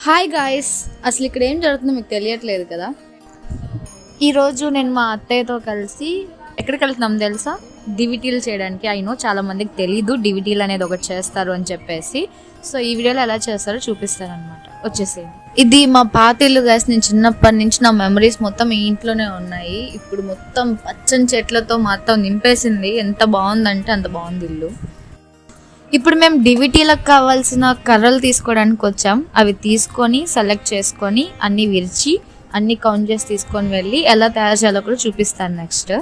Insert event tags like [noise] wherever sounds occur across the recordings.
Hi guys అసలు ఇక్కడ ఏం జరుగుతుందో మీకు తెలియట్లేదు కదా? ఈరోజు నేను మా అత్తయ్యతో కలిసి ఎక్కడికి వెళ్తున్నాం తెలుసా? డివిటీలు చేయడానికి. అయినో చాలా మందికి తెలీదు డివిటీలు అనేది ఒకటి చేస్తారు అని చెప్పేసి. సో ఈ వీడియోలో ఎలా చేస్తారో చూపిస్తాను అనమాట వచ్చేసేది ఇది మా పాత ఇల్లు గాయస్ నేను చిన్నప్పటి నుంచి నా మెమరీస్ మొత్తం ఈ ఇంట్లోనే ఉన్నాయి. ఇప్పుడు మొత్తం పచ్చని చెట్లతో మొత్తం నింపేసింది. ఎంత బాగుందంటే అంత బాగుంది ఇల్లు. ఇప్పుడు మేము డివిటీలకు కావాల్సిన కర్రలు తీసుకోవడానికి వచ్చాం. అవి తీసుకొని సెలెక్ట్ చేసుకొని అన్ని విరిచి అన్ని కౌంట్ చేసి తీసుకొని వెళ్ళి ఎలా తయారు చేయాలో కూడా చూపిస్తాను నెక్స్ట్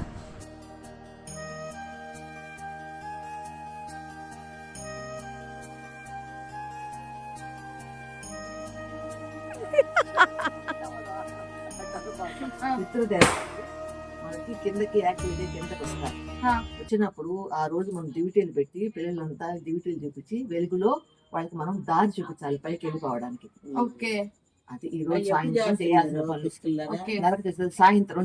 పితృదేవతలు [laughs] మనకి కిందకి యాక్టివిటీ కిందకి వస్తారు వచ్చినప్పుడు ఆ రోజు మనం డ్యూటీలు పెట్టి పిల్లలంతా డ్యూటీలు చూపించి వెలుగులో వాళ్ళకి మనం దారి చూపించాలి పైకి వెళ్ళిపోవడానికి. ఓకే. అది ఈ రోజు సాయంత్రం చేయాల్సిన పనులు. ఓకే. నరక చేసేది సాయంత్రం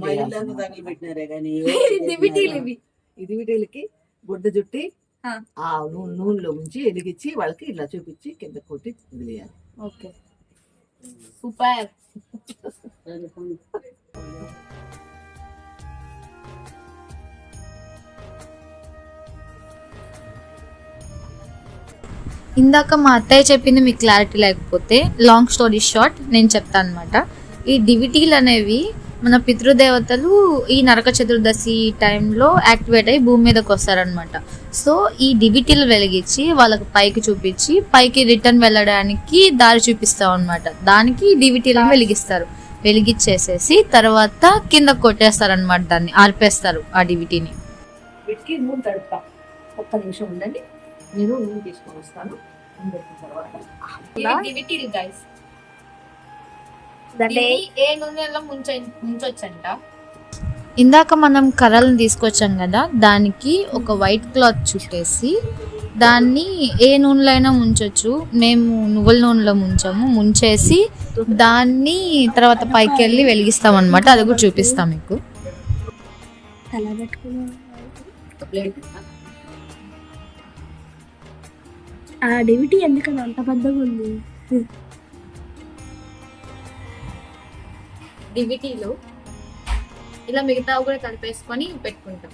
డివిటీలు [laughs] ఈ గుడ్డ జుట్టి ఆ. ఆ నూనె నూనెలో ఉంచి వెలిగించి వాళ్ళకి ఇలా చూపించి కింద కొట్టి వదిలేయాలి. ఓకే. సూపర్. ఇందాక మా అత్తయ్య చెప్పింది మీకు క్లారిటీ లేకపోతే లాంగ్ స్టోరీ షార్ట్ నేను చెప్తాను అనమాట ఈ డివిటీలు అనేవి మన పితృదేవతలు ఈ నరక చతుర్దశి టైంలో యాక్టివేట్ అయ్యి భూమి మీదకి వస్తారనమాట సో ఈ డివిటీలు వెలిగించి వాళ్ళకి పైకి చూపించి పైకి రిటర్న్ వెళ్ళడానికి దారి చూపిస్తాం అనమాట దానికి డివిటీలను వెలిగిస్తారు. వెలిగించేసేసి తర్వాత కింద కొట్టేస్తారు అనమాట దాన్ని ఆర్పేస్తారు ఆ డివిటీని. వీటికి ఒక్క నిమిషం ఉండండి. నేను నూనె తీసుకొని వస్తాను. నూనె పెట్టిన తర్వాత. డివిటీలు గైస్ దాంట్లో ఏ నూనెలో ముంచ ముంచొచ్చంట? ఇందాక మనం కర్రలను తీసుకొచ్చాం కదా దానికి ఒక వైట్ క్లాత్ చుట్టేసి దాన్ని ఏ నూనెలో అయినా ముంచొచ్చు. మేము నువ్వుల నూనెలో ముంచాము. ముంచేసి దాన్ని తర్వాత పైకి వెళ్ళి వెలిగిస్తాం అనమాట అది కూడా చూపిస్తాం మీకు. ఆ డెవిటీ ఎందుకని అంత పెద్దగా ఉంది? డివిటీలో ఇలా మిగతా కూడా కలిపేసుకొని పెట్టుకుంటాం.